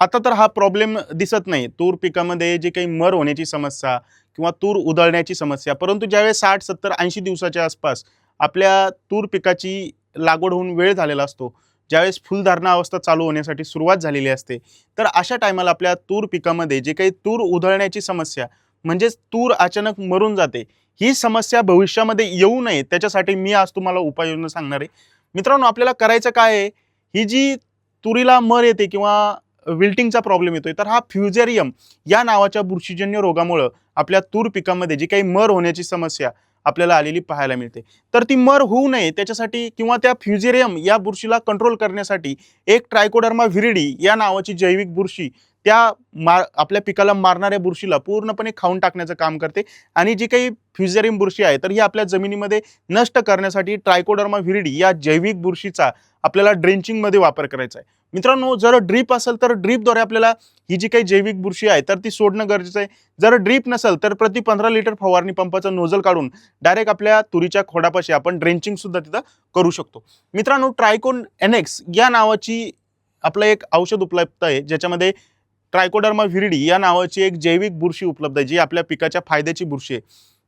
आता तर हा प्रॉब्लेम दिसत नाही. तूर पिकामध्ये जे काही मर होण्याची समस्या किंवा तूर उधळण्याची समस्या परंतु ज्यावेळेस साठ सत्तर ऐंशी दिवसाच्या आसपास आपल्या तूर पिकाची लागवड होऊन वेळ झालेला असतो ज्यावेळेस फुलधारणा अवस्था चालू होण्यासाठी सुरुवात झालेली असते तर अशा टायमाला आपल्या तूर पिकामध्ये जे काही तूर उधळण्याची समस्या म्हणजेच तूर अचानक मरून जाते ही समस्या भविष्यामध्ये येऊ नये त्याच्यासाठी मी आज तुम्हाला उपाययोजना सांगणार आहे. मित्रांनो आपल्याला करायचं काय आहे? ही जी तुरीला मर येते किंवा विल्टिंगचा प्रॉब्लेम येतोय. तर हा फ्युजेरियम या नावाच्या बुरशीजन्य रोगामुळं आपल्या तूर पिकामध्ये जी काही मर होण्याची समस्या आपल्याला आलेली पाहायला मिळते. तर ती मर होऊ नये त्याच्यासाठी किंवा त्या फ्युजेरियम या बुरशीला कंट्रोल करण्यासाठी एक ट्रायकोडर्मा व्हिरिडी या नावाची जैविक बुरशी त्या मार आपल्या पिकाला मारणाऱ्या बुरशीला पूर्णपणे खाऊन टाकण्याचं काम करते. आणि जी काही फ्युजेरियम बुरशी आहे तर ही आपल्या जमिनीमध्ये नष्ट करण्यासाठी ट्रायकोडर्मा व्हिरिडी या जैविक बुरशीचा आपल्याला ड्रेंचिंगमध्ये वापर करायचा आहे. मित्रांनो जर ड्रीप असेल तर ड्रीपद्वारे आपल्याला ही जी काही जैविक बुरशी आहे तर ती सोडणं गरजेचं आहे. जर ड्रीप नसेल तर प्रति पंधरा लिटर फवारणी पंपाचं नोजल काढून डायरेक्ट आपल्या तुरीच्या खोडापाशी आपण ड्रेंचिंग सुद्धा तिथं करू शकतो. मित्रांनो ट्रायकोन एनेक्स या नावाची आपलं एक औषध उपलब्ध आहे ज्याच्यामध्ये ट्रायकोडर्मा व्हिरिडी या नावाची एक जैविक बुरशी उपलब्ध आहे जी आपल्या पिकाच्या फायद्याची बुरशी आहे.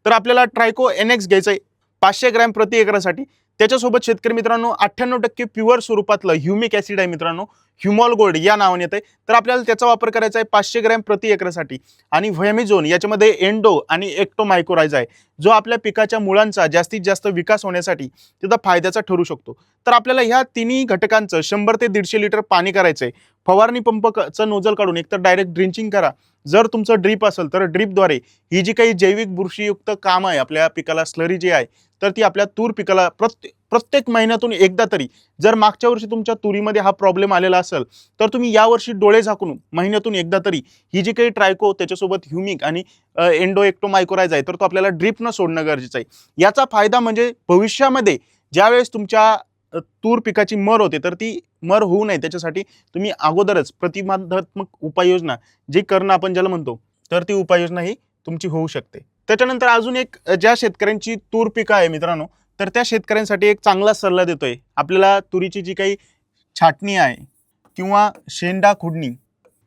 तर आपल्याला ट्रायको एनेक्स घ्यायचं आहे. पाचशे ग्रॅम प्रति एकरासाठी. त्याच्यासोबत शेतकरी मित्रांनो अठ्ठ्याण्णव टक्के प्युअर स्वरूपातलं ह्युमिक ॲसिड आहे मित्रांनो. ह्युमॉल गोल्ड या नावाने येतं तर आपल्याला त्याचा वापर करायचा आहे पाचशे ग्रॅम प्रति एकरासाठी. आणि व्हॅमिझोन याच्यामध्ये एंडो आणि एक्टोमायकोरायझा आहे. जो आपल्या पिकाच्या मुळांचा जास्तीत जास्त विकास होण्यासाठी तिथं फायद्याचा ठरू शकतो. तर आपल्याला ह्या तिन्ही घटकांचं शंभर ते दीडशे लिटर पाणी करायचं आहे फवारणी पंपचं नोजल काढून एकतर डायरेक्ट ड्रिंचिंग करा. जर तुमचं ड्रीप असेल तर ड्रीपद्वारे ही जी काही जैविक बुरशीयुक्त काम आहे आपल्या पिकाला स्लरी जी आहे तर ती आपल्या तूर पिकाला प्रत्येक प्रत्येक महिन्यातून एकदा तरी जर मागच्या वर्षी तुमच्या तुरीमध्ये हा प्रॉब्लेम आलेला असेल तर तुम्ही यावर्षी डोळे झाकून महिन्यातून एकदा तरी ही जी काही ट्रायको त्याच्यासोबत ह्युमिक आणि एंडो एक्टोमायकोरायझ आहे तर तो आपल्याला ड्रिपनं सोडणं गरजेचं आहे. याचा फायदा म्हणजे भविष्यामध्ये ज्यावेळेस तुमच्या तूर पिकाची मर होते तर ती मर होऊ नये. त्याच्यासाठी तुम्ही अगोदरच प्रतिबंधात्मक उपाययोजना जी करणं आपण ज्याला म्हणतो तर ती उपाययोजना ही तुमची होऊ शकते. त्याच्यानंतर अजून एक ज्या शेतकऱ्यांची तूर पिकं आहे मित्रांनो तर त्या शेतकऱ्यांसाठी एक चांगला सल्ला देतोय. आपल्याला तुरीची जी काही छाटणी आहे किंवा शेंडा खुडणी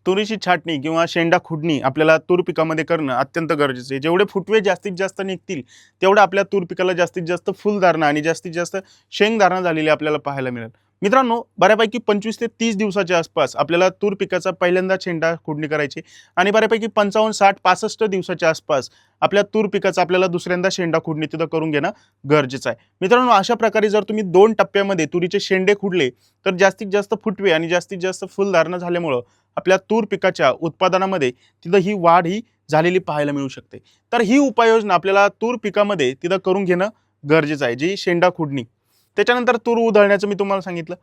तुरीची छाटणी किंवा शेंडा खुडणी आपल्याला तूर पिकामध्ये करणं अत्यंत गरजेचं आहे. जेवढे फुटवे जास्तीत जास्त निघतील तेवढं आपल्या तूर पिकाला जास्तीत जास्त फुलधारणा आणि जास्तीत जास्त शेंगधारणा झालेली आपल्याला पाहायला मिळेल. मित्रांनो बऱ्यापैकी पंचवीस ते तीस दिवसाच्या आसपास आपल्याला तूर पिकाचा पहिल्यांदा शेंडा खोडणी करायची आणि बऱ्यापैकी पंचावन्न साठ पासष्ट दिवसाच्या आसपास आपल्या तूर पिकाचा आपल्याला दुसऱ्यांदा शेंडा खुडणी तिथं करून घेणं गरजेचं आहे. मित्रांनो अशा प्रकारे जर तुम्ही दोन टप्प्यामध्ये तुरीचे शेंडे खुडले तर जास्तीत जास्त फुटवे आणि जास्तीत जास्त फुलधारणा झाल्यामुळं आपल्या तूर पिकाच्या उत्पादनामध्ये तिथं ही वाढ ही झालेली पाहायला मिळू शकते. तर ही उपाययोजना आपल्याला तूर पिकामध्ये तिथं करून घेणं गरजेचं आहे जी शेंडा खुडणी. त्याच्यानंतर तूर उधळण्याचं मी तुम्हाला सांगितलं.